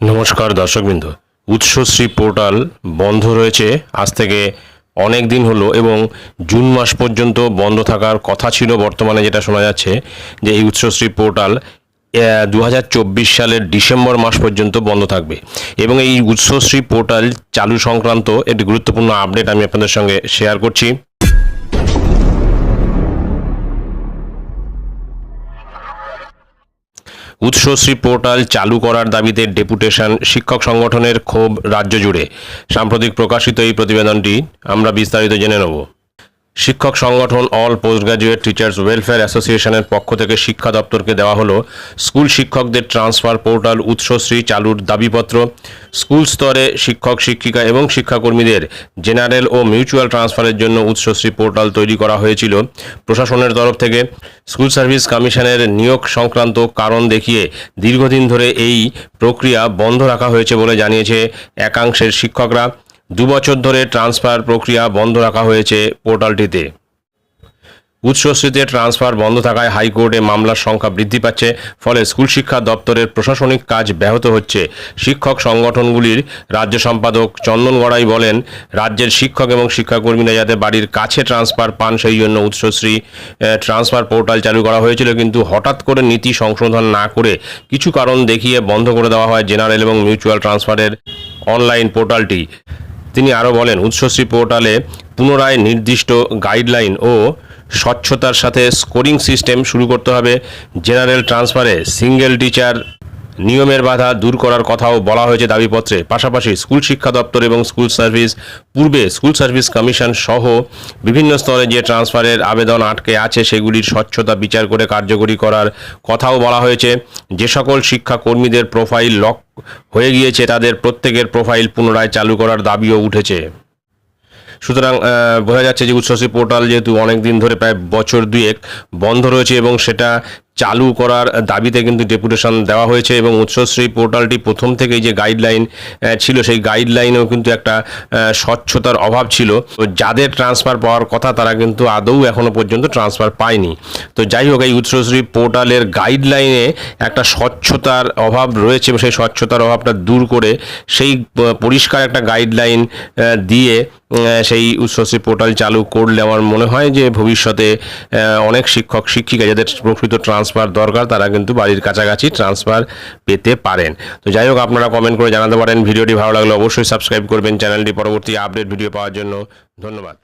নমস্কার দর্শকবৃন্দ। উৎসশ্রী পোর্টাল বন্ধ রয়েছে। আজ থেকে অনেক দিন হলো এবং জুন মাস পর্যন্ত বন্ধ থাকার কথা ছিল বর্তমানে যেটা শোনা যাচ্ছে যে এই উৎসশ্রী পোর্টাল দু হাজার চব্বিশ সালের ডিসেম্বর মাস পর্যন্ত বন্ধ থাকবে। এবং এই উৎসশ্রী পোর্টাল চালু সংক্রান্ত একটি গুরুত্বপূর্ণ আপডেট আমি আপনাদের সঙ্গে শেয়ার করছি। উৎসশ্রী পোর্টাল চালু করার দাবিতে ডেপুটেশন শিক্ষক সংগঠনের ক্ষোভ রাজ্য জুড়ে। সাম্প্রতিক প্রকাশিত এই প্রতিবেদনটি আমরা বিস্তারিত জেনে নেব। শিক্ষক সংগঠন all post graduate teachers welfare অ্যাসোসিয়েশনের পক্ষ থেকে শিক্ষা দপ্তরকে দেওয়া হলো স্কুল শিক্ষকদের ট্রান্সফার পোর্টাল উৎসশ্রী চালুর দাবিপত্র। স্কুল স্তরে শিক্ষক, শিক্ষিকা এবং শিক্ষাকর্মীদের জেনারেল ও মিউচুয়াল ট্রান্সফারের জন্য উৎসশ্রী পোর্টাল তৈরি করা হয়েছিল। প্রশাসনের তরফ থেকে স্কুল সার্ভিস কমিশনের নিয়োগ সংক্রান্ত কারণ দেখিয়ে দীর্ঘদিন ধরে এই প্রক্রিয়া বন্ধ রাখা হয়েছে বলে জানিয়েছে একাংশের শিক্ষকরা। দুবছর ধরে ট্রান্সফার প্রক্রিয়া বন্ধ রাখা হয়েছে পোর্টালটিতে। উৎসশ্রীতে ট্রান্সফার বন্ধ থাকায় হাইকোর্টে মামলার সংখ্যা বৃদ্ধি পাচ্ছে, ফলে স্কুল শিক্ষা দপ্তরের প্রশাসনিক কাজ ব্যাহত হচ্ছে। শিক্ষক সংগঠনগুলির রাজ্য সম্পাদক চন্দন গড়াই বলেন, রাজ্যের শিক্ষক এবং শিক্ষাকর্মীরা যাতে বাড়ির কাছে ট্রান্সফার পান, সেই জন্য উৎসশ্রী ট্রান্সফার পোর্টাল চালু করা হয়েছিল, কিন্তু হঠাৎ করে নীতি সংশোধন না করে কিছু কারণ দেখিয়ে বন্ধ করে দেওয়া হয় জেনারেল এবং মিউচুয়াল ট্রান্সফারের অনলাইন পোর্টালটি। তিনি আরও বলেন, উৎসশ্রী পোর্টালে পুনরায় নির্দিষ্ট গাইডলাইন ও স্বচ্ছতার সাথে স্কোরিং সিস্টেম শুরু করতে হবে। জেনারেল ট্রান্সফারে সিঙ্গেল টিচার নিয়মের বাধা দূর করার কথাও বলা হয়েছে দাবিপত্রে। পাশাপাশি স্কুল শিক্ষা দপ্তর এবং স্কুল সার্ভিস, পূর্বে স্কুল সার্ভিস কমিশন সহ বিভিন্ন স্তরে যে ট্রান্সফারের আবেদন আটকে আছে, সেগুলির স্বচ্ছতা বিচার করে কার্যকরী করার কথাও বলা হয়েছে। যে সকল শিক্ষাকর্মীদের প্রোফাইল লক হয়ে গিয়েছে, তাদের প্রত্যেকের প্রোফাইল পুনরায় চালু করার দাবিও উঠেছে। সুতরাং বোঝা যাচ্ছে যে উচ্ছ্বাসী পোর্টাল যেহেতু অনেক দিন ধরে প্রায় বছর দুয়েক বন্ধ রয়েছে এবং সেটা চালু করার দাবিতে কিন্তু ডেপুটেশন দেওয়া হয়েছে এবং উচ্চশ্রী পোর্টালটি প্রথম থেকেই যে গাইডলাইন ছিল সেই গাইডলাইনেও কিন্তু একটা স্বচ্ছতার অভাব ছিল। তো যাদের ট্রান্সফার পাওয়ার কথা তারা কিন্তু আদৌ এখনও পর্যন্ত ট্রান্সফার পায়নি। তো যাই হোক, এই উৎসশ্রী পোর্টালের গাইডলাইনে একটা স্বচ্ছতার অভাব রয়েছে এবং সেই স্বচ্ছতার অভাবটা দূর করে সেই পরিষ্কার একটা গাইডলাইন দিয়ে সেই উচ্চশ্রী পোর্টাল চালু করলে আমার মনে হয় যে ভবিষ্যতে অনেক শিক্ষক, শিক্ষিকা যাদের প্রকৃত ট্রান্সফার দরকার, তারা কিন্তু বাড়ির কাছাকাছি ট্রান্সফার পেতে পারেন। তো যাই হোক, আপনারা কমেন্ট করে জানাতে পারেন। ভিডিওটি ভালো লাগলে অবশ্যই সাবস্ক্রাইব করবেন। চ্যানেলটি পরবর্তী আপডেট ভিডিও পাওয়ার জন্য ধন্যবাদ।